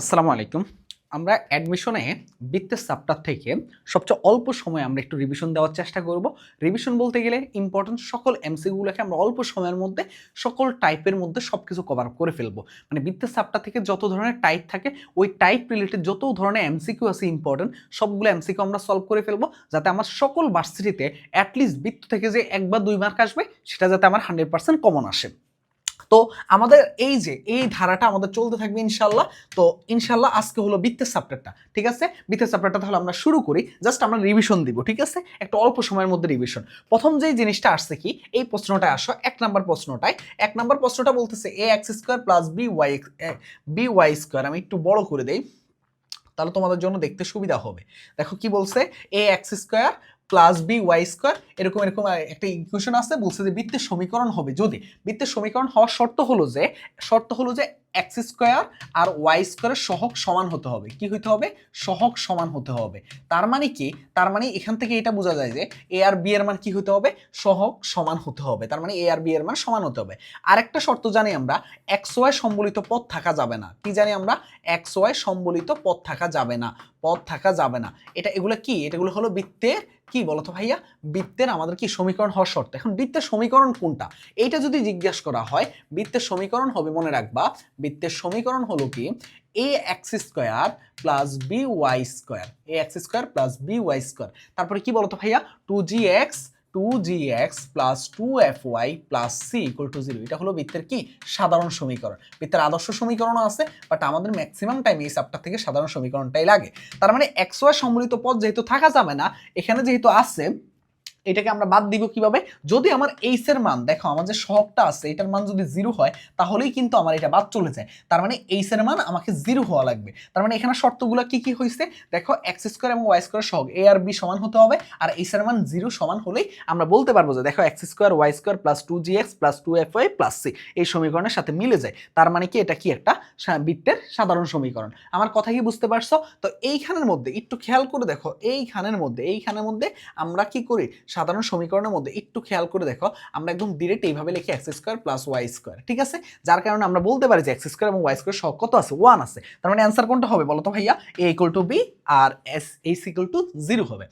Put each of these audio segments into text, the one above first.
আসসালামু আলাইকুম। আমরা অ্যাডমিশনে বৃত্তের চাপ্টার থেকে সবচেয়ে অল্প সময়ে আমরা একটু রিভিশন দেওয়ার চেষ্টা করব। রিভিশন বলতে গেলে ইম্পর্টেন্ট সকল এমসিগুলোকে আমরা অল্প সময়ের মধ্যে সকল টাইপের মধ্যে সব কিছু কভার করে ফেলব। মানে বৃত্তের চাপ্টার থেকে যত ধরনের টাইপ থাকে, ওই টাইপ রিলেটেড যত ধরনের এমসিকিউ আছে ইম্পর্টেন্ট সবগুলো এমসিকিউ আমরা সলভ করে ফেলব যাতে আমার সকল ভার্সিটিতে অ্যাটলিস্ট বৃত্ত থেকে যে এক বা দুই মার্ক আসবে, সেটা যাতে আমার হান্ড্রেড পার্সেন্ট কমন আসে। তো আমাদের এই যে, এই ধারাটা আমাদের চলতে থাকবে ইনশাল্লাহ তো ইনশাল্লাহ আজকে হলো বৃত্তের সাবজেক্টটা ঠিক আছে? বৃত্তের সাবজেক্টটা তাহলে আমরা শুরু করি। জাস্ট আমরা রিভিশন দিব, ঠিক আছে? একটা অল্প সময়ের মধ্যে রিভিশন প্রথম যেই জিনিসটা আসছে কি? এই প্রশ্নটা আসো, এক নাম্বার প্রশ্নটায়। এক নাম্বার প্রশ্নটা বলতেছে a x square plus b y b y square আমি একটু বড় করে দেই, তাহলে তোমাদের জন্য দেখতে সুবিধা হবে। দেখো কি বলছে? A x square plus b y square এরকম এরকম একটা ইকুয়েশন আছে, বলছে যে বৃত্তের সমীকরণ হবে। যদি বৃত্তের সমীকরণ হওয়ার শর্ত হলো যে, শর্ত হলো যে এক্স স্কোয়ার আর ওয়াই স্কোয়ারের সহক সমান হতে হবে। কি হইতে হবে? সহক সমান হতে হবে। তার মানে কি? তার মানে এখান থেকে এটা বোঝা যায় যে এ আর বি এর মান কি হতে হবে? সহক সমান হতে হবে। তার মানে এ আর বি এর মান সমান হতে হবে। আরেকটা শর্ত জানি আমরা এক্স ওয়াই সম্বলিত পথ থাকা যাবে না। কি জানি আমরা? এক্স ওয়াই সম্বলিত পথ থাকা যাবে না। পথ থাকা যাবে না। এটা, এগুলো কি? এটাগুলো হলো বৃত্তের কি বলতো ভাইয়া? বৃত্তের আমাদের কি সমীকরণ হওয়ার শর্ত? এখন বৃত্তের সমীকরণ কোনটা? এইটা যদি জিজ্ঞাসা করা হয়, বৃত্তের সমীকরণ হবে মনে রাখবা, বৃত্তের সমীকরণ হলো কি? A x square plus b y square a x square plus b y square তারপরে কি বলতো ভাইয়া? Two g x two g x plus two f y plus c equal to zero এটা হলো বৃত্তের কি? সাধারণ সমীকরণ। বৃত্তের আদর্শ সমীকরণও আছে বাট আমাদের ম্যাক্সিমাম টাইম এই সাবটা থেকে সাধারণ সমীকরণটাই লাগে। তার মানে এক্স ওয়াই সম্মিলিত পদ যেহেতু থাকা যাবে না, এখানে যেহেতু আছে এটাকে আমরা বাদ দিব কীভাবে? যদি আমার এইস এর মান, দেখো আমার যে সহগটা আছে, এটার মান যদি জিরো হয়, তাহলেই কিন্তু আমার এটা বাদ চলে যায়। তার মানে এইস এর মান আমাকে জিরো হওয়া লাগবে। তার মানে এখানে শর্তগুলো কি কি হয়েছে দেখো এক্স স্কোয়ার এবং ওয়াই স্কোয়ার সহগ এ আর বি সমান হতে হবে, আর এইস এর মান জিরো সমান হলেই আমরা বলতে পারব যে, দেখো x square y square plus two g x plus two f y plus c এই সমীকরণের সাথে মিলে যায়। তার মানে কি? এটা কি একটা বৃত্তের সাধারণ সমীকরণ। আমার কথা কি বুঝতে পারছ? তো এইখানের মধ্যে, একটু খেয়াল করে দেখো, এইখানের মধ্যে এইখানের মধ্যে আমরা কি করি? সাধারণ সমীকরণের মধ্যে একটু খেয়াল করে দেখো, আমরা একদম ডিরেক্ট এইভাবে লিখি x square plus y square ঠিক আছে? যার কারণে আমরা বলতে পারি যে এক্স স্কোয়ার এবং ওয়াই স্কোয়ার সহ কত আছে? ওয়ান আছে। তার মানে অ্যান্সার কোনটা হবে বলো তো ভাইয়া? এ equal to B R s h equal to zero হবে।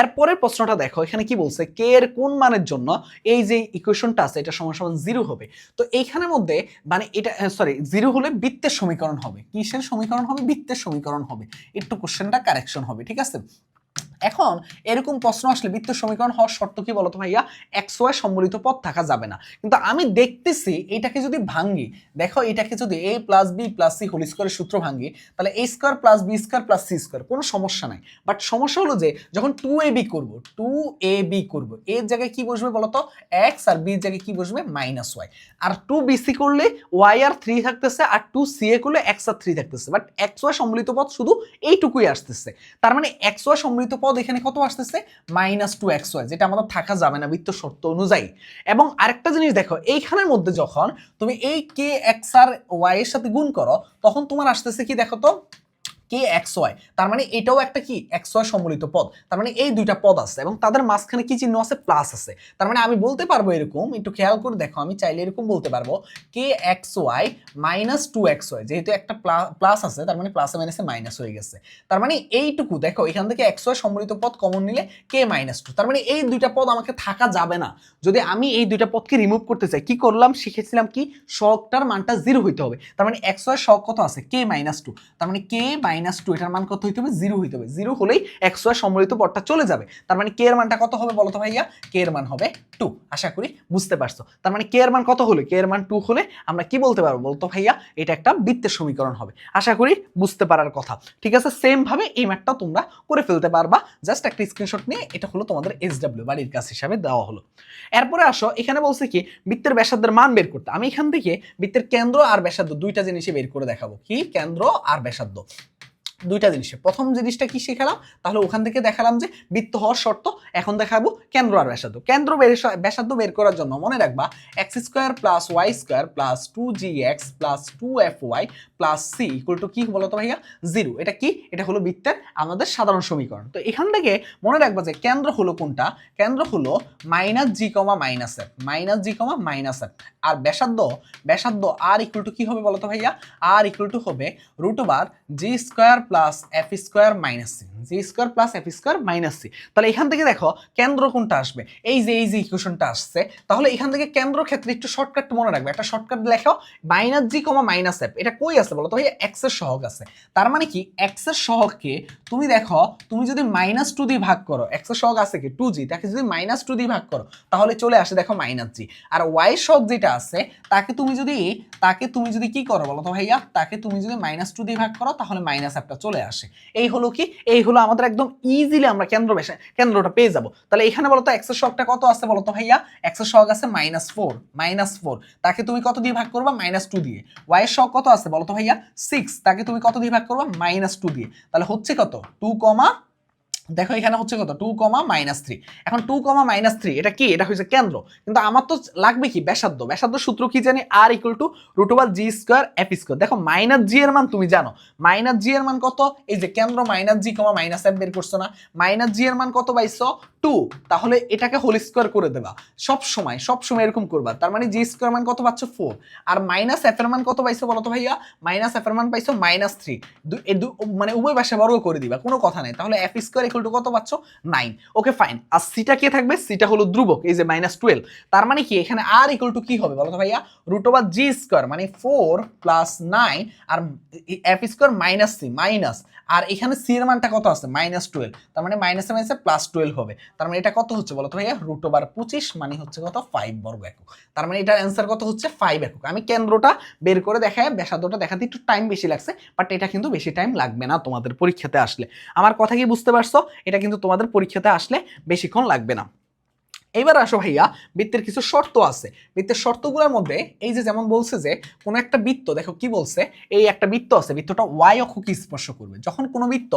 এরপরের প্রশ্নটা দেখো, এখানে কি বলছে? কে এর কোন মানের জন্য এই যে ইকুয়েশনটা আছে, এটা সমান সমান জিরো হবে। তো এইখানের মধ্যে মানে এটা সরি জিরো হলে বৃত্তের সমীকরণ হবে। কিসের সমীকরণ হবে? বৃত্তের সমীকরণ হবে। একটু কোশ্চেনটা কারেকশন হবে, ঠিক আছে? এখন এরকম প্রশ্ন আসলে বৃত্ত সমীকরণ হওয়ার শর্ত কি বলতো ভাইয়া? এক্স ওয়াই সম্বলিত পদ থাকা যাবে না। কিন্তু আমি দেখতেছি এটাকে যদি ভাঙ্গি, দেখো এটাকে যদি a plus b plus c whole স্কোয়ারের সূত্র ভাঙ্গি, তাহলে a square plus b square plus c square কোনো সমস্যা নাই। বাট সমস্যা হলো যে, যখন টু এ বি করব টু এ বি করব এর জায়গায় কি বসবে বলতো? এক্স আর বির জায়গায় কি বসবে? মাইনাস ওয়াই আর টু বি সি করলে ওয়াই আর থ্রি থাকতেছে, আর টু সি এ করলে এক্স আর থ্রি থাকতেছে। বাট এক্স ওয়াই সম্মিলিত পদ শুধু এইটুকুই আসতেছে। তার মানে এক্স ওয়াই সম্মিলিত পদ এখানে কত আসতেছে? মাইনাস টু এক্স ওয়াই যেটা আমাদের থাকা যাবে না বৃত্ত শর্ত অনুযায়ী। এবং আরেকটা জিনিস দেখো, এইখানের মধ্যে যখন তুমি এই কে এক্স আর ওয়াই এর সাথে গুণ করো, তখন তোমার আসতেছে কি দেখো তো? K x y? তার মানে এটাও একটা কি? এক্স ওয়াই সম্মিলিত পদ। তার মানে এই দুইটা পদ আছে এবং তাদের মাঝখানে কি চিহ্ন আছে? প্লাস আছে। তার মানে আমি বলতে পারব এরকম, একটু খেয়াল করে দেখো, আমি চাইলে এরকম বলতে পারব। K x y minus two x y, যেহেতু একটা প্লাস আছে, তার মানে প্লাসে মাইনাসে মাইনাস হয়ে গেছে। তার মানে এইটুকু, দেখো, এখান থেকে এক্স ওয়াই সম্মিলিত পদ কমন নিলে কে মাইনাস টু? তার মানে এই দুইটা পদ আমাকে থাকা যাবে না। যদি আমি এই দুইটা পদকে রিমুভ করতে চাই, কি করলাম? শিখেছিলাম কি? শকটার মানটা জিরো হইতে হবে। তার মানে এক্স ওয়াই শক কত আছে? K minus two? তার মানে কে মাইনাস টু এটার মান কত হইতে হবে? জিরো হইতে হবে। জিরো হলেই একশো ওয়াই সম্মিলিত পদটা চলে যাবে। তার মানে কে এর মানটা কত হবে বলো তো ভাইয়া? কে এর মান হবে টু আশা করি বুঝতে পারছ। তার মানে কে এর মান কত হলে? কে এর মান টু হলে আমরা কি বলতে পারব বলতো ভাইয়া? এটা একটা বৃত্তের সমীকরণ হবে। আশা করি বুঝতে পারার কথা। ঠিক আছে? সেম ভাবে এই ম্যাটটা তোমরা করে ফেলতে পারবা। জাস্ট একটা স্ক্রিনশট নিয়ে এটা হলো তোমাদের এস ডাব্লিউ বাড়ির কাজ হিসাবে দেওয়া হলো। এরপরে আসো, এখানে বলছে কি, বৃত্তের ব্যাসার্ধের মান বের করতে। আমি এখান থেকে বৃত্তের কেন্দ্র আর ব্যাসার্ধ দুইটা জিনিসই বের করে দেখাবো। কি? কেন্দ্র আর ব্যাসার্ধ। দুইটা জিনিসে। প্রথম জিনিসটা কি শেখালাম? তাহলে ওখান থেকে দেখালাম যে বৃত্ত হওয়ার শর্ত। এখন দেখাবো কেন্দ্র আর ব্যাসার্ধ। কেন্দ্র ব্যাসার্ধ বের করার জন্য মনে রাখবা x square plus y square plus two g x plus two f y plus c equal to কি বলতো ভাইয়া? জিরো এটা কি? এটা হলো বৃত্তের আমাদের সাধারণ সমীকরণ। তো এখান থেকে মনে রাখবা যে কেন্দ্র হলো কোনটা? কেন্দ্র হলো minus g comma minus f minus g comma minus f আর ব্যাসার্ধ? ব্যাসার্ধ আর ইকুয়াল টু কি হবে বলতো ভাইয়া? আর ইকুয়াল টু হবে root over g square plus f square minus c g square plus f square minus c. তাহলে এখান থেকে দেখো কেন্দ্র কোনটা আসবে? এই যে এই যে ইকুয়েশনটা আসছে, তাহলে এখান থেকে কেন্দ্র ক্ষেত্রে একটু শর্টকাট মনে রাখবে। একটা শর্টকাট লেখো, minus g comma minus f. এটা কই আছে বলো তো? ভাইয়া এক্সের সহগ আছে। তার মানে কি? এক্সের সহগকে তুমি দেখো, তুমি যদি মাইনাস টু দিয়ে ভাগ করো এক্সের সহগ আছে কি? Two g. তাকে যদি মাইনাস টু দিয়ে ভাগ করো, তাহলে চলে আসে দেখো মাইনাস জি। আর ওয়াই সহগ যেটা আছে, তাকে তুমি যদি, তাকে তুমি যদি কি করো বলো তো ভাইয়া? তাকে তুমি যদি মাইনাস টু দিয়ে ভাগ করো, তাহলে মাইনাস একটা চলে আসে। এই হলো কি? এই হলো আমাদের একদম ইজিলি আমরা কেন্দ্র বেশে, কেন্দ্রটা পেয়ে যাব। তাহলে এখানে বলতো এক্সের শখটা কত আছে বলতো ভাইয়া? এক্সের শখ আছে মাইনাস ফোর মাইনাস ফোর তাকে তুমি কত দিয়ে ভাগ করবা? মাইনাস টু দিয়ে। ওয়াইয়ের শখ কত আছে বলো তো ভাইয়া? সিক্স তাকে তুমি কত দিয়ে ভাগ করবা? মাইনাস টু দিয়ে। তাহলে হচ্ছে কত? টু কমা দেখো এখানে হচ্ছে কত? টু কমা মাইনাস থ্রি এখন টু কমা মাইনাস থ্রি এটা কি? এটা হচ্ছে কেন্দ্র। কিন্তু আমার তো লাগবে কি? ব্যাসার্ধ। ব্যাসার্ধ সূত্র কি জানি? R equal to root over g square f square দেখো মাইনাস জি এর মান তুমি জানো। মাইনাস জি এর মান কত? এই যে কেন্দ্র minus g comma minus f বের করছ না? মাইনাস জি এর মান কত পাইছো? টু তাহলে এটাকে হোল স্কোয়ার করে দেবা। সব সময় সব সময় এরকম করবা। তার মানে জি স্কোয়ার মান কত পাচ্ছ? ফোর আর মাইনাস এফ এর মান কত পাইছো বলো তো ভাইয়া? মাইনাস এফ এর মান পাইছো মাইনাস থ্রি মানে উভয় পাশে বর্গ করে দিবা। কোনো কথা নাই। তাহলে এফ স্কোয়ার ইকুয়াল টু কত পাচ্ছ? নাইন ওকে ফাইন আর সিটা কে থাকবে? সিটা হলো ধ্রুবক, এই যে মাইনাস টুয়েলভ তার মানে কি? এখানে আর ইকুয়াল টু কি হবে বলো তো ভাইয়া? রুট ওভার জি স্কোয়ার মানে ফোর প্লাস নাইন আর f square minus c minus আর এখানে সি এর মানটা কত আছে? মাইনাস টুয়েলভ তার মানে মাইনাসে মাইনাসে প্লাস টুয়েলভ হবে। তার মানে এটা কত হচ্ছে বলো তো ভাইয়া? রুট ওভার পঁচিশ মানে হচ্ছে কত? ফাইভ বর্গ একক। তার মানে এটার অ্যান্সার কত হচ্ছে? ফাইভ একক। আমি কেন্দ্রটা বের করে দেখায় ব্যাসার্ধটা দেখাতে একটু টাইম বেশি লাগছে বাট এটা কিন্তু বেশি টাইম লাগবে না তোমাদের পরীক্ষাতে আসলে। আমার কথা কি বুঝতে পারছ? এটা কিন্তু তোমাদের পরীক্ষাতে আসলে বেশিক্ষণ লাগবে না। এবার আসো ভাইয়া, বৃত্তের কিছু শর্ত আছে। বৃত্তের শর্তগুলোর মধ্যে এই যে যেমন বলছে যে, কোনো একটা বৃত্ত, দেখো কি বলছে, এই একটা বৃত্ত আছে, বৃত্তটা ওয়াই অক্ষকে স্পর্শ করবে। যখন কোনো বৃত্ত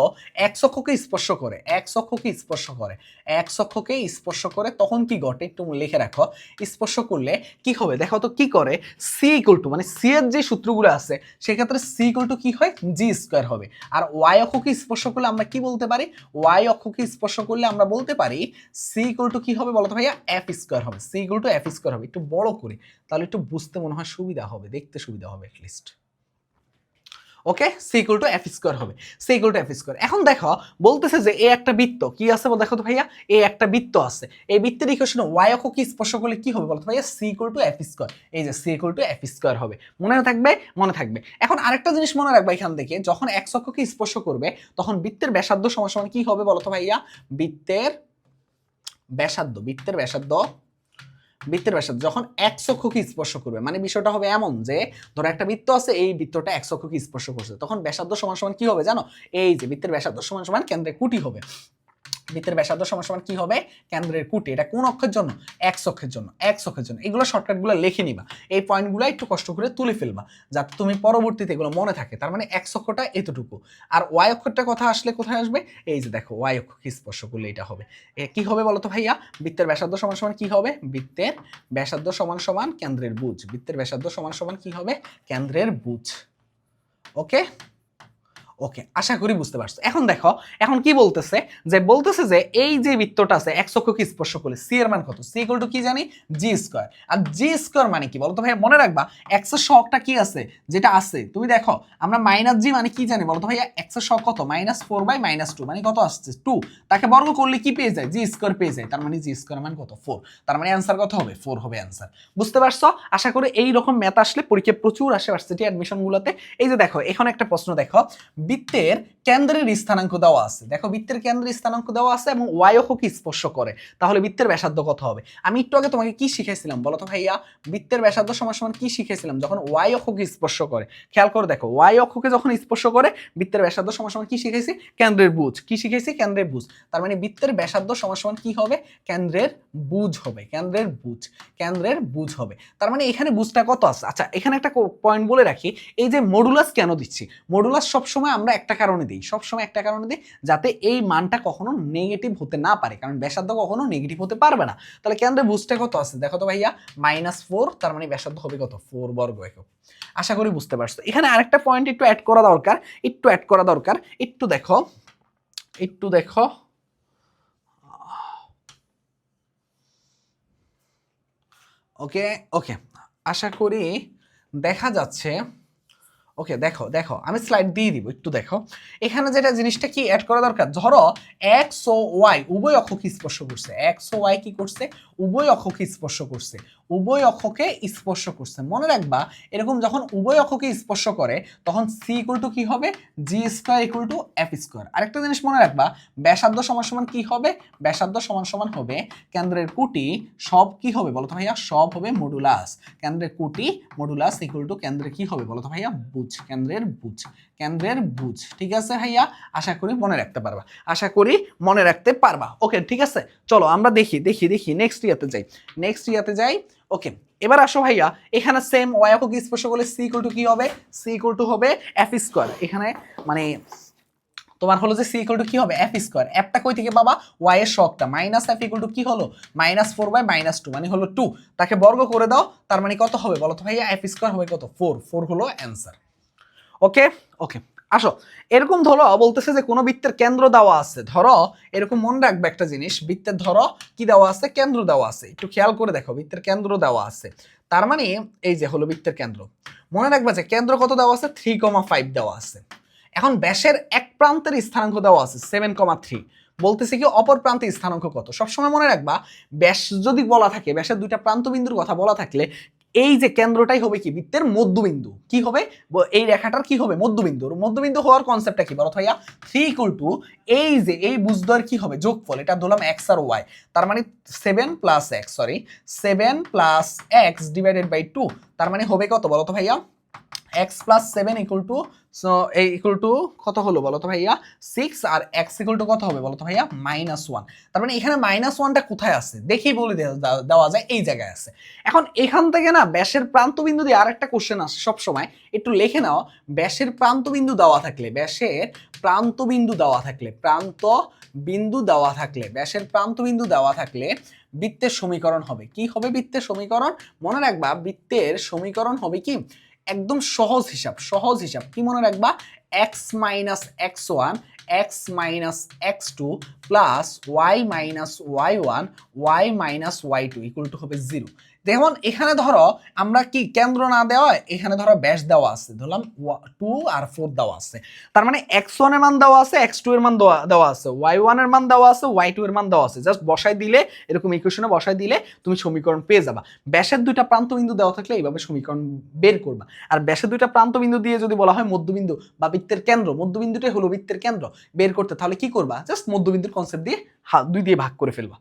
এক অক্ষকে স্পর্শ করে এক অক্ষকে স্পর্শ করে এক অক্ষকে স্পর্শ করে, তখন কি ঘটে একটু লিখে রাখো। স্পর্শ করলে কি হবে? দেখো তো কি করে? সি ইকুয়াল টু মানে সি এর যে সূত্রগুলো আছে, সেক্ষেত্রে সি ইকুয়াল টু কি হয়? জি স্কোয়ার হবে। আর ওয়াই অক্ষকে স্পর্শ করলে আমরা কি বলতে পারি? ওয়াই অক্ষকে স্পর্শ করলে আমরা বলতে পারি সি ইকুয়াল টু কি হবে বলো তো ভাইয়া এফ স্কোয়ার হবে। C equal to f square হবে। একটু বড় করে, তাহলে একটু বুঝতে মনে হয় সুবিধা হবে, দেখতে সুবিধা হবে at least okay c equal to f square হবে। C equal to f square এখন দেখো, বলতেছে যে এ একটা বৃত্ত, কি আছে বল দেখো তো ভাইয়া? এ একটা বৃত্ত আছে। এই বৃত্তের ইকুয়েশন ওয়াই অক্ষ কি স্পর্শ করলে কি হবে বলতো ভাইয়া? C equal to f square এই যে c equal to f square হবে। মনে থাকবে? মনে থাকবে। এখন আরেকটা জিনিস মনে রাখবে এখান থেকে, যখন এক্স অক্ষকে স্পর্শ করবে, তখন বৃত্তের ব্যাসার্ধ সমান সমান কি হবে বলতো ভাইয়া? বৃত্তের ব্যাসার্ধ, বৃত্তের ব্যাসার্ধ বৃত্তের ব্যাসার্ধ যখন এক অক্ষকে স্পর্শ করবে মানে বিষয়টা হবে এমন যে, ধরো একটা বৃত্ত আছে, এই বৃত্তটা এক অক্ষকে স্পর্শ করছে, তখন ব্যাসার্ধ সমান সমান কি হবে জানো? এই যে, বৃত্তের ব্যাসার্ধ সমান সমান কেন্দ্রে কুটি হবে। বৃত্তের ব্যাসার্ধ সমান সমান কি হবে? কেন্দ্রের কুটি। এটা কোন অক্ষের জন্য? এক অক্ষের জন্য। এক অক্ষের জন্য। এগুলো শর্টকাটগুলো লিখে নিবা। এই পয়েন্টগুলো একটু কষ্ট করে তুলে ফেলবা, যাতে তুমি পরবর্তীতে এগুলো মনে থাকে। তার মানে এক অক্ষটা এতটুকু। আর ওয়াই অক্ষরটা কথা আসলে কোথায় আসবে? এই যে দেখো ওয়াই অক্ষকে স্পর্শ করলে এটা হবে? কি হবে বলো তো ভাইয়া? বৃত্তের ব্যাসার্ধ সমান সমান কি হবে? বৃত্তের ব্যাসার্ধ সমান সমান কেন্দ্রের বুঝ বৃত্তের ব্যাসার্ধ সমান সমান কি হবে? কেন্দ্রের বুঝ ওকে ওকে, আশা করি বুঝতে পারছ। এখন দেখো, এখন কি বলতেছে? যে বলতেছে যে এই যে বৃত্তটা আছে এক অক্ষকে স্পর্শ করলে সি এর মান কত? সি ইকুয়াল টু কি জানি? জি স্কোয়ার আর জি স্কোয়ার মানে কি? বলতো ভাই মনে রাখবা এক্সের শখটা কি আছে? যেটা আছে। তুমি দেখো, আমরা মাইনাস জি মানে কি জানি? বলতো ভাইয়া এক্সের শখ কত? Minus four by minus two মানে কত আসছে? টু তাকে বর্গ করলে কি পেয়ে যায়? জি স্কোয়ার পেয়ে যায়। তার মানে জি স্কোয়ার মান কত? ফোর তার মানে অ্যান্সার কত হবে? ফোর হবে অ্যান্সার বুঝতে পারছ? আশা করি এই রকম ম্যাথ আসলে পরীক্ষা প্রচুর আসে ভার্সিটি অ্যাডমিশনগুলোতে এই যে দেখো, এখানে একটা প্রশ্ন দেখো। বৃত্তের কেন্দ্রের স্থানাঙ্ক দেওয়া আছে। দেখো বৃত্তের কেন্দ্রের স্থানাঙ্ক দেওয়া আছে এবং ওয়াই অক্ষকে স্পর্শ করে। তাহলে বৃত্তের ব্যাসার্ধ কত হবে? আমি একটু আগে তোমাকে কি শিখাইছিলাম বলো তো ভাইয়া? বৃত্তের ব্যাসার্ধ সমান সমান কি শিখাইছিলাম? যখন ওয়াই অক্ষকে স্পর্শ করে। খেয়াল করে দেখো ওয়াই অক্ষকে যখন স্পর্শ করে, বৃত্তের ব্যাসার্ধ সমান সমান কি শিখাইছি? কেন্দ্রের বুঝ কি শিখেছি কেন্দ্রের বুঝ তার মানে বৃত্তের ব্যাসার্ধ সমান সমান কি হবে? কেন্দ্রের বুঝ হবে। কেন্দ্রের বুঝ কেন্দ্রের বুঝ হবে। তার মানে এখানে বুঝটা কত আছে? আচ্ছা এখানে একটা পয়েন্ট বলে রাখি। এই যে মডুলাস কেন দিচ্ছি? মডুলাস সবসময় আমরা একটা কারণে দিই, সবসময় একটা কারণে দিই, যাতে এই মানটা কখনো নেগেটিভ হতে না পারে। কারণ ব্যাসার্ধ কখনো নেগেটিভ হতে পারবে না। তাহলে কেন্দ্রে বুঝতে কত আছে? দেখো তো ভাইয়া মাইনাস ফোর তার মানে ব্যাসার্ধ হবে কত? ফোর বর্গ একক। আশা করি বুঝতে পারছ। এখানে আরেকটা পয়েন্ট একটু অ্যাড করা দরকার, একটু অ্যাড করা দরকার। একটু দেখো একটু দেখো। ওকে ওকে আশা করি দেখা যাচ্ছে ওকে দেখো দেখো, আমি স্লাইড দিয়ে দিব, একটু দেখো। এখানে যেটা জিনিসটা কি অ্যাড করা দরকার? ধরো এক্স ও ওয়াই উভয় অক্ষকে স্পর্শ করছে। এক্স ও ওয়াই কি করছে? উভয় অক্ষকে স্পর্শ করছে। উভয় অক্ষকে স্পর্শ করছে। মনে রাখবা, এরকম যখন উভয় অক্ষকে স্পর্শ করে, তখন সি ইকুয়াল টু কি হবে? G square equal to f square আরেকটা জিনিস মনে রাখবা, ব্যাসার্ধ সমান সমান কি হবে? ব্যাসার্ধ সমান সমান হবে কেন্দ্রের কুটি, সব কি হবে বলো তো ভাইয়া? সব হবে মডুলাস কেন্দ্রের কুটি মডুলাস ইকুয়াল টু কেন্দ্রে কি হবে বলো তো ভাইয়া? বুঝ কেন্দ্রের বুঝ কেন্দ্রের বুঝ ঠিক আছে ভাইয়া? আশা করি মনে রাখতে পারবা। আশা করি মনে রাখতে পারবা। ওকে, ঠিক আছে? চলো আমরা দেখি দেখি দেখি নেক্সট ইয়াতে যাই। নেক্সট ইয়াতে যাই। ওকে এবার আসো ভাইয়া, এখানে সেম ওয়াই অক্ষকে স্পর্শ করলে সি ইকুয়াল টু কি হবে? সি ইকুয়াল টু হবে এফ স্কোয়ার এখানে মানে তোমার হলো যে সি ইকুয়াল টু কি হবে? এফ স্কোয়ার এফটা কই থেকে বাবা ওয়াই এর শখটা মাইনাস এফ ইকুয়াল টু কি হলো? Minus four by minus two মানে হলো টু তাকে বর্গ করে দাও, তার মানে কত হবে? বলো তো ভাইয়া এফ স্কোয়ার হবে কত? ফোর ফোর হলো অ্যান্সার ওকে ওকে আসো, এরকম ধরো, বলতেছে যে কোনো বৃত্তের কেন্দ্র দেওয়া আছে। ধরো, এরকম মনে রাখবে একটা জিনিস, বৃত্তের ধরো, কি দেওয়া আছে? কেন্দ্র দেওয়া আছে। একটু খেয়াল করে দেখো, বৃত্তের কেন্দ্র দেওয়া আছে। তার মানে এই যে হলো বৃত্তের কেন্দ্র। মনে রাখবে যে কেন্দ্র কত দেওয়া আছে? থ্রি কমা ফাইভ দেওয়া আছে। এখন ব্যাসের এক প্রান্তের স্থানাঙ্ক দেওয়া আছে সেভেন কমা থ্রি বলতেছে কি, অপর প্রান্তের স্থানাঙ্ক কত? সবসময় মনে রাখবা, ব্যাস যদি বলা থাকে, ব্যাসের দুইটা প্রান্তবিন্দুর কথা বলা থাকলে এই যে কেন্দ্রটাই হবে কি? বৃত্তের মধ্যবিন্দু। কি হবে? এই রেখাটার কি হবে? মধ্যবিন্দু মধ্যবিন্দু হওয়ার কনসেপ্টটা কি? বলো ভাইয়া থ্রি ইকুয়াল টু এই যে, এই বুঝদার কি হবে? যোগফল। এটা ধরলাম এক্স আর ওয়াই তার মানে seven plus x sorry seven plus x divided by two তার মানে হবে কত? বলো তো ভাইয়া x plus seven equal to এই ইকুয়াল টু কত হলো বলো তো ভাইয়া? সিক্স আর এক্স ইকুয়াল টু কত হবে বলো তো ভাইয়া? মাইনাস ওয়ান তার মানে এখানে মাইনাস ওয়ানটা কোথায় আছে? দেখি বলে দেওয়া যায় এই জায়গায় আছে। এখন এখান থেকে না, ব্যাসের প্রান্তবিন্দু দিয়ে আরেকটা কোশ্চেন আসে সবসময়। একটু লিখে নাও। ব্যাসের প্রান্তবিন্দু দেওয়া থাকলে, ব্যাসের প্রান্তবিন্দু দেওয়া থাকলে প্রান্ত বিন্দু দেওয়া থাকলে, ব্যাসের প্রান্তবিন্দু দেওয়া থাকলে বৃত্তের সমীকরণ হবে। কি হবে বৃত্তের সমীকরণ? মনে রাখবা, বৃত্তের সমীকরণ হবে কি? একদম সহজ হিসাব সহজ হিসাব। কি মনে রাখবা? X minus x one x minus x two plus y minus y one y minus y two equal to হবে জিরো দেখুন, এখানে ধরো আমরা কি কেন্দ্র না দেওয়া এখানে ধরো ব্যাস দেওয়া আছে। ধরলাম টু আর ফোর দেওয়া আছে। তার মানে এক্স ওয়ানের মান দেওয়া আছে এক্স টু এর মান দেওয়া আছে। ওয়াই ওয়ানের মান দেওয়া আছে ওয়াই টু এর মান দেওয়া আছে। জাস্ট বসাই দিলে, এরকম ইকুয়েশনে বসাই দিলে তুমি সমীকরণ পেয়ে যাবা। ব্যাসের দুইটা প্রান্ত বিন্দু দেওয়া থাকলে এইভাবে সমীকরণ বের করবা। আর ব্যাসের দুইটা প্রান্ত বিন্দু দিয়ে যদি বলা হয় মধ্যবিন্দু বা বৃত্তের কেন্দ্র, মধ্যবিন্দুটাই হলো বৃত্তের কেন্দ্র। বের করতে তাহলে কি করবা? জাস্ট মধ্যবিন্দুর কনসেপ্ট দিয়ে দুই দিয়ে ভাগ করে ফেলবা।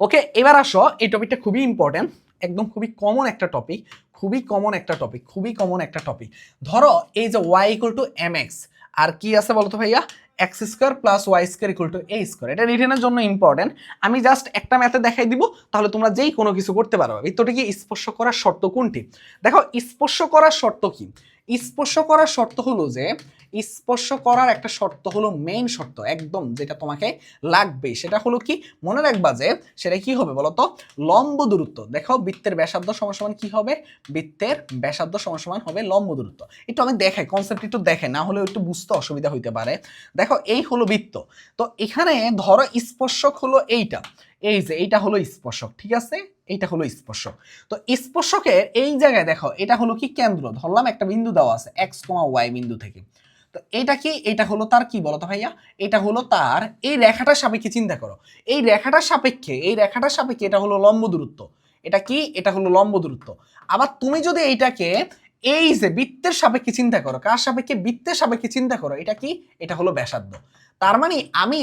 ওকে এবার আসো, এই টপিকটা খুবই ইম্পর্টেন্ট একদম খুবই কমন একটা টপিক খুবই কমন একটা টপিক খুবই কমন একটা টপিক ধরো, এই যে y equal to m x আর কি আছে বলতো ভাইয়া? X square plus y square equal to a square এটা রিটেনের জন্য ইম্পর্টেন্ট আমি জাস্ট একটা ম্যাথে দেখাই দিব, তাহলে তোমরা যেই কোনো কিছু করতে পারো। বৃত্তটিকে স্পর্শ করার শর্ত কোনটি? দেখো, স্পর্শ করার শর্ত কি? স্পর্শ করার শর্ত হলো যে স্পর্শ করার একটা শর্ত হলো মেইন শর্ত একদম যেটা তোমাকে লাগবে সেটা হলো কি? মনে রাখবা যে সেটা কি হবে বলতো? লম্ব দূরত্ব। দেখো বৃত্তের ব্যাসার্ধ সমান কি হবে? বৃত্তের ব্যাসার্ধ সমান সমান হবে লম্ব দূরত্ব। একটু আমি দেখাই কনসেপ্ট একটু দেখে না হলে একটু বুঝতে অসুবিধা হইতে পারে। দেখো এই হলো বৃত্ত। তো এখানে ধরো স্পর্শক হলো এইটা। এই যে এইটা হলো স্পর্শক, ঠিক আছে? এইটা হলো স্পর্শক। তো স্পর্শকের এই জায়গায় দেখো, এটা হলো কি কেন্দ্র? ধরলাম একটা বিন্দু দেওয়া আছে এক্স কমা ওয়াই বিন্দু থেকে। তো এটা কি, এটা হলো তার কি বলতো ভাইয়া? এটা হলো তার, এই রেখাটার সাপেক্ষে চিন্তা করো। এই রেখাটার সাপেক্ষে, এই রেখাটার সাপেক্ষে এটা হলো লম্ব দূরত্ব। এটা কি? এটা হলো লম্ব দূরত্ব। আবার তুমি যদি এইটাকে এই যে বৃত্তের সাপেক্ষে চিন্তা করো, কার সাপেক্ষে? বৃত্তের সাপেক্ষে চিন্তা করো, এটা কি? এটা হলো ব্যাসার্ধ। তার মানে আমি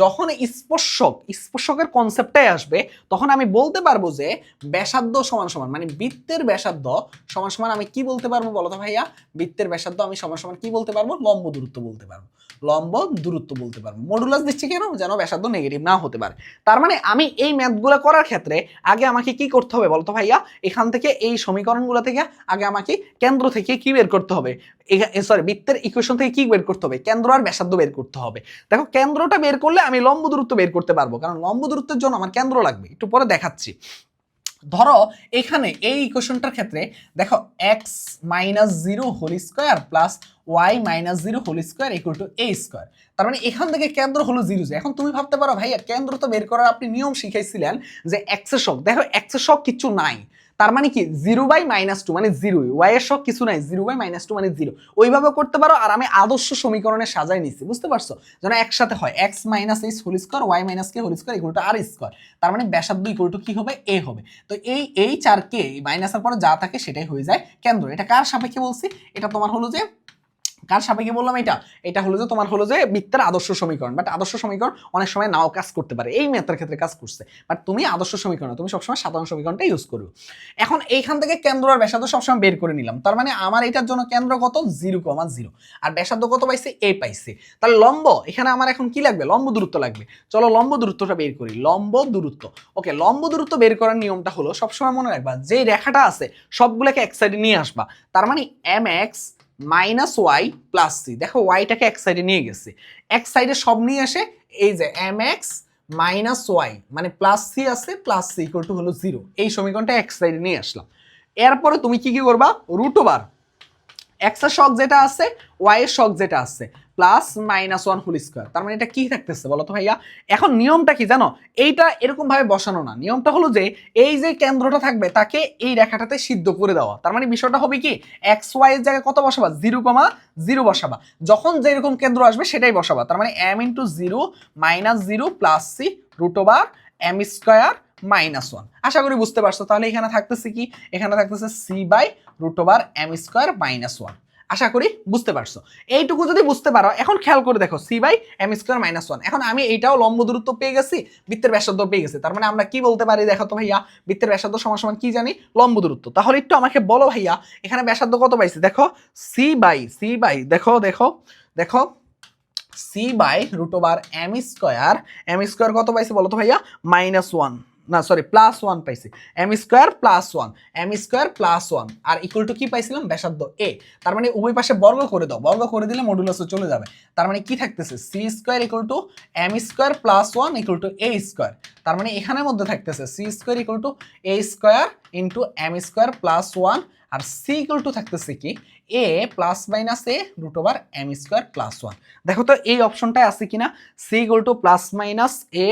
যখন স্পর্শক, স্পর্শকের কনসেপ্টটাই আসবে, তখন আমি বলতে পারব যে ব্যাসার্ধ সমান সমান মানে বৃত্তের ব্যাসার্ধ সমান সমান আমি কি বলতে পারব বলো তো ভাইয়া? বৃত্তের ব্যাসার্ধ আমি সমান সমান কি বলতে পারব? লম্ব দূরত্ব বলতে পারব। লম্ব দূরত্ব বলতে পারব। মডুলাস দিচ্ছি কেন? যেন ব্যাসার্ধ নেগেটিভ না হতে পারে। তার মানে আমি এই ম্যাথগুলো করার ক্ষেত্রে আগে আমাকে কি করতে হবে বলতো ভাইয়া? এখান থেকে এই সমীকরণগুলো থেকে আগে আমাকে কেন্দ্র থেকে কি বের করতে হবে? সরি বৃত্তের ইকুয়েশন থেকে কি বের করতে হবে? কেন্দ্র আর ব্যাসার্ধ বের করতে হবে। দেখো, কেন্দ্রটা বের করলে আমি লম্ব দূরত্ব বের করতে পারব। কারণ লম্ব দূরত্বের জন্য আমার কেন্দ্র লাগবে। একটু পরে দেখাচ্ছি। ধরো, এখানে এই ইকুয়েশনটার ক্ষেত্রে দেখো x minus zero whole square plus y minus zero whole square equal to a square তার মানে এখান থেকে কেন্দ্র হলো জিরো এখন তুমি ভাবতে পারো, ভাইয়া, কেন্দ্র তো বের করার আপনি নিয়ম শিখাইছিলেন যে এক্সের শক দেখো এক্সের শক কিছু নাই। তার মানে কি? জিরো বাই মাইনাস টু মানে জিরো ওয়াই এর সব কিছু নাই। জিরো বাই মাইনাস টু মানে জিরো ওইভাবে করতে পারো আর আমি আদর্শ সমীকরণে সাজাই নিচ্ছি বুঝতে পারছ? যেন একসাথে হয়। X minus h whole square y minus k whole square equal to r square তার মানে ব্যাসার্ধ ইকুয়াল টু কি হবে? এ হবে। তো এই এইচ আর কে মাইনাসের পরে যা থাকে সেটাই হয়ে যায়। কেন্দ্র। এটা কার সাপেক্ষে বলছি? এটা তোমার হলো যে কার সাপেক্ষে বললাম এটা? এটা হলো যে তোমার হলো যে বৃত্তের আদর্শ সমীকরণ। বাট আদর্শ সমীকরণ অনেক সময় নাও কাজ করতে পারে। এই ম্যাথের ক্ষেত্রে কাজ করছে। বাট তুমি আদর্শ সমীকরণ, তুমি সবসময় সাধারণ সমীকরণটা ইউজ করো। এখন এইখান থেকে কেন্দ্র আর ব্যাসার্ধ সবসময় বের করে নিলাম। তার মানে আমার এটার জন্য কেন্দ্র কত? জিরো কমা জিরো আর ব্যাসার্ধ কত পাইছে? এ পাইছে। তাহলে লম্ব, এখানে আমার এখন কি লাগবে? লম্ব দূরত্ব লাগবে। চলো লম্ব দূরত্বটা বের করি। লম্ব দূরত্ব। ওকে লম্ব দূরত্ব বের করার নিয়মটা হলো সবসময় মনে রাখবা, যে রেখাটা আছে, সবগুলোকে এক সাইডে নিয়ে আসবা। তার মানে m x minus y plus c দেখো ওয়াইটাকে এক সাইডে নিয়ে গেছে। এক সাইডে সব নিয়ে আসে, এই যে এম এক্স মাইনাস ওয়াই মানে প্লাস সি আছে প্লাস সি ইকুয়াল টু হলো জিরো এই সমীকরণটা এক সাইডে নিয়ে আসলাম। এরপরে তুমি কি কি করবা? রুট ওভার এক্সের শক যেটা আছে ওয়াই এর শক যেটা আছে plus minus one whole square তার মানে এটা কি থাকতেছে বলো তো ভাইয়া? এখন নিয়মটা কি জানো? এইটা এরকম ভাবে বসানো না। নিয়মটা হলো যে, এই যে কেন্দ্রটা থাকবে, তাকে এই রেখাটাতে সিদ্ধ করে দেওয়া। তার মানে বিষয়টা হবে কি? এক্স ওয়াই এর জায়গায় কত বসাবা? Zero comma zero বসাবা। যখন যেরকম কেন্দ্র আসবে, সেটাই বসাবা। তার মানে m into zero minus zero plus c root over m square minus one আশা করি বুঝতে পারছ। তাহলে এখানে থাকতেছে কি? এখানে থাকতেছে c by root over m square minus one আশা করি বুঝতে পারছ। এইটুকু যদি বুঝতে পারো, এখন খেয়াল করে দেখো c by m square minus one এখন আমি এইটাও লম্ব দূরত্ব পেয়ে গেছি, বৃত্তের ব্যাসার্ধ পেয়ে গেছি। তার মানে আমরা কি বলতে পারি দেখো তো ভাইয়া? বৃত্তের ব্যাসার্ধ সমান সমান কি জানি? লম্ব দূরত্ব। তাহলে একটু আমাকে বলো ভাইয়া, এখানে ব্যাসার্ধ কত পাইছি? দেখো সি বাই সি বাই দেখো দেখো দেখো c by root over m square m square কত পাইছি বলো তো ভাইয়া? মাইনাস ওয়ান না সরি প্লাস ওয়ান পাইছি। M square plus one m square plus one r equal to কি পাইছিলাম? ব্যাসার্ধ এ তার মানে উভয় পাশে বর্গ করে দাও। বর্গ করে দিলে মডুলাসে চলে যাবে। তার মানে কি থাকতেছে? C square equal to m square plus one equal to a square তার মানে এখানের মধ্যে থাকতেছে। C square equal to a square into m square plus one R C equal to থাকতেছে কি? A plus minus a root over m square plus one দেখো তো এই অপশনটায় আছে কিনা? C equal to plus minus a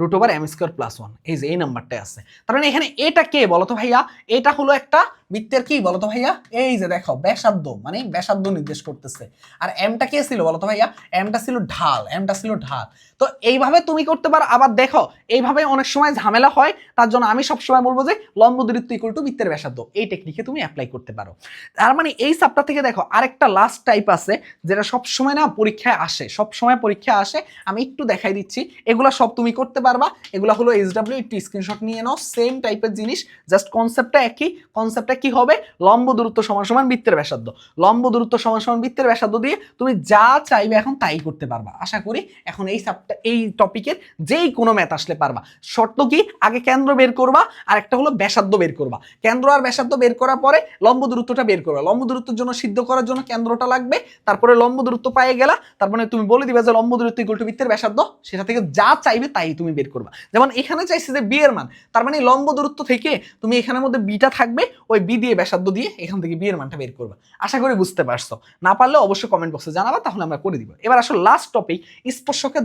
root over m square plus one এই যে এই নাম্বারটাই আছে। তার মানে এখানে এটা কে বলতো ভাইয়া? এটা হলো একটা বৃত্তের কি বলতো ভাইয়া? এই যে দেখো, ব্যাসার্ধ মানে ব্যাসার্ধ নির্দেশ করতেছে। আর এমটা কে ছিল বলতো ভাইয়া? এমটা ছিল ঢাল এমটা ছিল ঢাল। তো এইভাবে তুমি করতে পারো, আবার দেখো, এইভাবে অনেক সময় ঝামেলা হয়, তার জন্য আমি সবসময় বলব যে লম্ব দূরত্ব ইকুয়াল টু বৃত্তের ব্যাসার্ধ। এই টেকনিকে তুমি অ্যাপ্লাই করতে পারো। তার মানে এই সাপটা থেকে দেখো, আরেকটা লাস্ট টাইপ আছে, যেটা সবসময় না পরীক্ষায় আসে, সবসময় পরীক্ষায় আসে। আমি একটু দেখাই দিচ্ছি, এগুলো সব তুমি করতে পারবা। এগুলো হলো এইচ ডাব্লিউ একটু স্ক্রিনশট নিয়ে নাও। সেম টাইপের জিনিস জাস্ট কনসেপ্টটা একই কনসেপ্টটা কি হবে? লম্ব দূরত্ব সমান সমান বৃত্তের ব্যাসার্ধ। লম্ব দূরত্ব সমান সমান বৃত্তের ব্যাসার্ধ দিয়ে তুমি যা চাইবে এখন তাই করতে পারবা। আশা করি এখন এই সাবটা এই টপিকের যেই কোনো ম্যাথ আসলে পারবা। শর্ত কি? আগে কেন্দ্র বের করবা আর একটা হলো ব্যাসার্ধ বের করবা। কেন্দ্র আর ব্যাসার্ধ বের করার পরে লম্ব দূরত্বটা বের করবা। লম্ব দূরত্বের জন্য সিদ্ধ করার জন্য কেন্দ্রটা লাগবে, তারপরে লম্ব দূরত্ব পায়ে গেলা তারপরে তুমি বলে দিবে যে লম্ব দূরত্ব ইকুয়াল টু বৃত্তের ব্যাসার্ধ, সেটা থেকে যা চাইবে তাই তুমি বের করবা। যেমন এখানে চাইছে যে বি এর মান তার মানে লম্ব দূরত্ব থেকে তুমি এখানের মধ্যে বিটা থাকবে, ওই বি দিয়ে, ব্যাসার্ধ দিয়ে এখান থেকে বি এর মানটা বের করবা। আশা করি বুঝতে পারছ। না পারলে অবশ্যই কমেন্ট বক্সে জানাবা, তাহলে আমরা করে দিব। এবার আসলে লাস্ট টপিক স্পর্শকের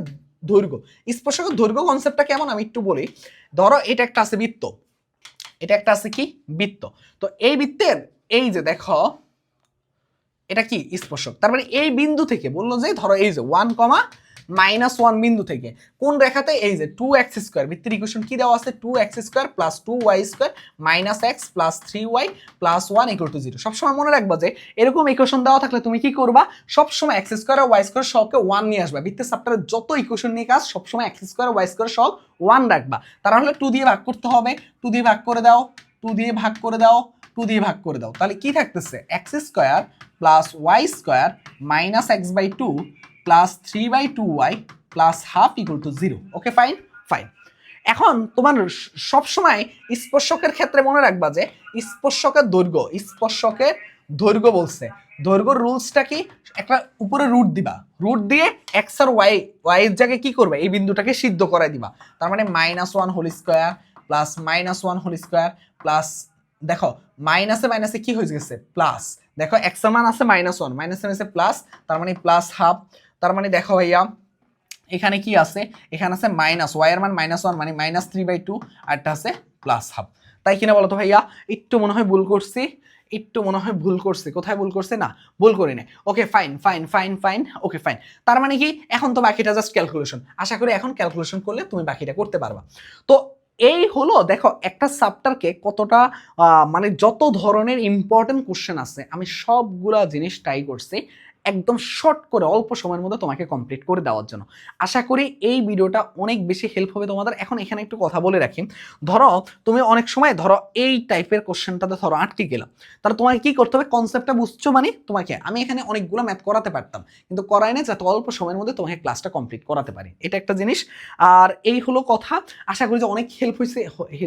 দৈর্ঘ্য। স্পর্শকের দৈর্ঘ্য কনসেপ্টটা কেমন? আমি একটু বলি। ধরো এটা একটা আছে বৃত্ত। এটা একটা আছে কি? বৃত্ত। তো এই বৃত্তের, এই যে দেখো, এটা কি? স্পর্শক। তার মানে এই বিন্দু থেকে বলল যে, ধরো এই যে ওয়ান কমা মাইনাস ওয়ান বিন্দু থেকে। কোন রেখাতে? এই যে টু এক্স স্কোয়ার ভিত্তির ইকুয়েশন কি দেওয়া আছে? Two x square plus two y square minus x plus three y plus one equal to zero সবসময় মনে রাখবা যে, এরকম ইকুয়েশন দেওয়া থাকলে তুমি কি করবা? সবসময় এক্স স্কোয়ার আর ওয়াই স্কোয়ার সবকে ওয়ান নিয়ে আসবা। বৃত্তের সাপ্টারের যত ইকুয়েশন নিয়ে কাজ, সবসময় এক্স স্কোয়ার ওয়াই স্কোয়ার সব ওয়ান রাখবা। তারা হলে টু দিয়ে ভাগ করতে হবে। টু দিয়ে ভাগ করে দাও। টু দিয়ে ভাগ করে দাও। টু দিয়ে ভাগ করে দাও। তাহলে কি থাকতেছে? X square plus y square minus x by two plus three by two y plus half equal to zero okay fine fine এখন তোমার সবসময় স্পর্শকের ক্ষেত্রে মনে রাখবা যে স্পর্শকের দৈর্ঘ্য স্পর্শকের দৈর্ঘ্য বলছে। দৈর্ঘ্যর রুলসটা কি? একটা উপরে রুট দিবা। রুট দিয়ে এক্স আর ওয়াই ওয়াই এর জায়গায় কি করবে? এই বিন্দুটাকে সিদ্ধ করাই দিবা। তার মানে minus one whole square plus minus one whole square plus দেখো মাইনাসে মাইনাসে কি হয়ে গেছে? প্লাস দেখো এক্সের মান আছে মাইনাস ওয়ান মাইনাসে মাইনাসে প্লাস তার মানে প্লাস হাফ তার মানে দেখো ভাইয়া, এখানে কি আছে? এখানে আছে মাইনাস ওয়াই এর মান মাইনাস ওয়ান মানে মাইনাস থ্রি বাই টু আর একটা আছে প্লাস হাফ তাই কিনা বলো তো ভাইয়া, একটু মনে হয় ভুল করছি, একটু মনে হয় ভুল করছে। কোথায় ভুল করছে? না, ভুল করি না okay fine fine fine fine okay fine তার মানে কি? এখন তো বাকিটা জাস্ট ক্যালকুলেশন আশা করি এখন ক্যালকুলেশন করলে তুমি বাকিটা করতে পারবা। তো এই হলো, দেখো, একটা সাবটারকে কতটা মানে যত ধরনের ইম্পর্টেন্ট কোশ্চেন আছে, আমি সবগুলা জিনিস ট্রাই করছি। একদম শর্ট করে অল্প সময়ের মধ্যে তোমাকে কমপ্লিট করে দেওয়ার জন্য। আশা করি এই ভিডিওটা অনেক বেশি হেল্প হবে তোমাদের। এখন এখানে একটু কথা বলে রাখি। ধরো, তুমি অনেক সময় ধরো এই টাইপের কোশ্চেনটাতে ধরো আটকে গেলাম তাহলে তোমাকে কি করতে হবে? কনসেপ্টটা বুঝছ মানে তোমাকে, আমি এখানে অনেকগুলো ম্যাথ করাতে পারতাম। কিন্তু করাই না যাতে অল্প সময়ের মধ্যে তোমাকে ক্লাসটা কমপ্লিট করাতে পারি। এটা একটা জিনিস। আর এই হলো কথা। আশা করি যে অনেক হেল্প হয়েছে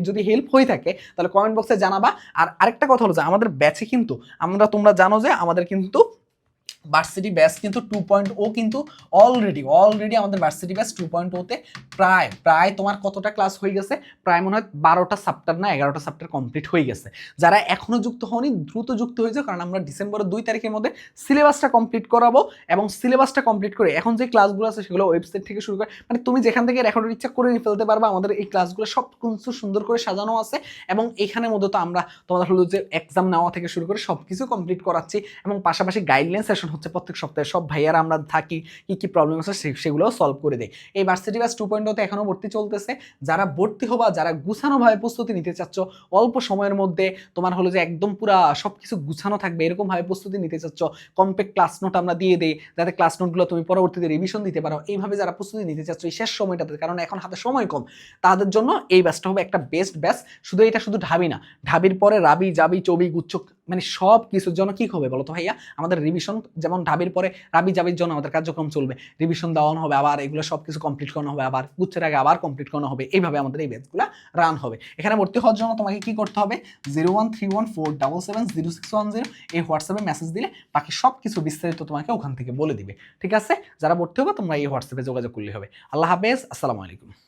যদি হেল্প হয়ে থাকে, তাহলে কমেন্ট বক্সে জানাবা। আর আরেকটা কথা হলো যে আমাদের ব্যাচে কিন্তু, আমরা তোমরা জানো যে আমাদের কিন্তু ভার্সিটি ব্যাচ কিন্তু টু পয়েন্ট ও কিন্তু অলরেডি অলরেডি আমাদের ভার্সিটি ব্যাচ টু পয়েন্ট ওতে প্রায় প্রায় তোমার কতটা ক্লাস হয়ে গেছে? প্রায় মনে হয় বারোটা সাপ্টার না এগারোটা সাপ্টার কমপ্লিট হয়ে গেছে। যারা এখনও যুক্ত হওনি, দ্রুত যুক্ত হয়ে যাও কারণ আমরা ডিসেম্বরের দুই তারিখের মধ্যে সিলেবাসটা কমপ্লিট করাবো এবং সিলেবাসটা কমপ্লিট করে এখন যে ক্লাসগুলো আছে সেগুলো ওয়েবসাইট থেকে শুরু করে মানে তুমি যেখান থেকে রেকর্ডের ইচ্ছা করে নিয়ে ফেলতে পারবা, আমাদের এই ক্লাসগুলো সব কিছু সুন্দর করে সাজানো আছে এবং এখানের মধ্যে তো আমরা তোমাদের হলো যে এক্সাম নেওয়া থেকে শুরু করে সব কিছু কমপ্লিট করাচ্ছি এবং পাশাপাশি গাইডলাইন সেশন হচ্ছে প্রত্যেক সপ্তাহে সব ভাইয়ারা আমরা থাকি, কি কি প্রবলেম আছে সে- সেগুলোও সলভ করে দেয় এই ভার্সিটি ব্যাস টু পয়েন্টতে এখনও ভর্তি চলতেছে। যারা ভর্তি হবা, যারা গুছানোভাবে প্রস্তুতি নিতে চাচ্ছ, অল্প সময়ের মধ্যে তোমার হলো যে একদম পুরা সব কিছু গুছানো থাকবে, এরকমভাবে প্রস্তুতি নিতে চাচ্ছ কমপ্যাক্ট ক্লাস নোট আমরা দিয়ে দিই, যাতে ক্লাস নোটগুলো তুমি পরবর্তীতে রিভিশন দিতে পারো। এইভাবে যারা প্রস্তুতি নিতে চাচ্ছ, এই শেষ সময়টাতে কারণ এখন হাতে সময় কম, তাদের জন্য এই ব্যাচটা হবে একটা বেস্ট ব্যাচ শুধু এটা শুধু ঢাবি না, ঢাবির পরে রাবি, জাবি, চবি, গুচ্ছ মানে সব কিছুর জন্য কি হবে বলো তো ভাইয়া? আমাদের রিভিশন যেমন ঢাবির পরে রাবি জাবির জন্য আমাদের কার্যক্রম চলবে। রিভিশন দেওয়ানো হবে আবার, এগুলো সব কিছু কমপ্লিট করানো হবে আবার, গুচ্ছের আগে আবার কমপ্লিট করানো হবে। এইভাবে আমাদের এই ব্যাচগুলো রান হবে। এখানে ভর্তি হওয়ার জন্য তোমাকে কি করতে হবে? Zero one three one four double seven zero six one zero এই হোয়াটসঅ্যাপে মেসেজ দিলে বাকি সব কিছু বিস্তারিত তোমাকে ওখান থেকে বলে দিবে। ঠিক আছে? যারা ভর্তি হবে তোমরা এই হোয়াটসঅ্যাপে যোগাযোগ করলে হবে। আল্লাহ হাফেজ, আসসালামু আলাইকুম।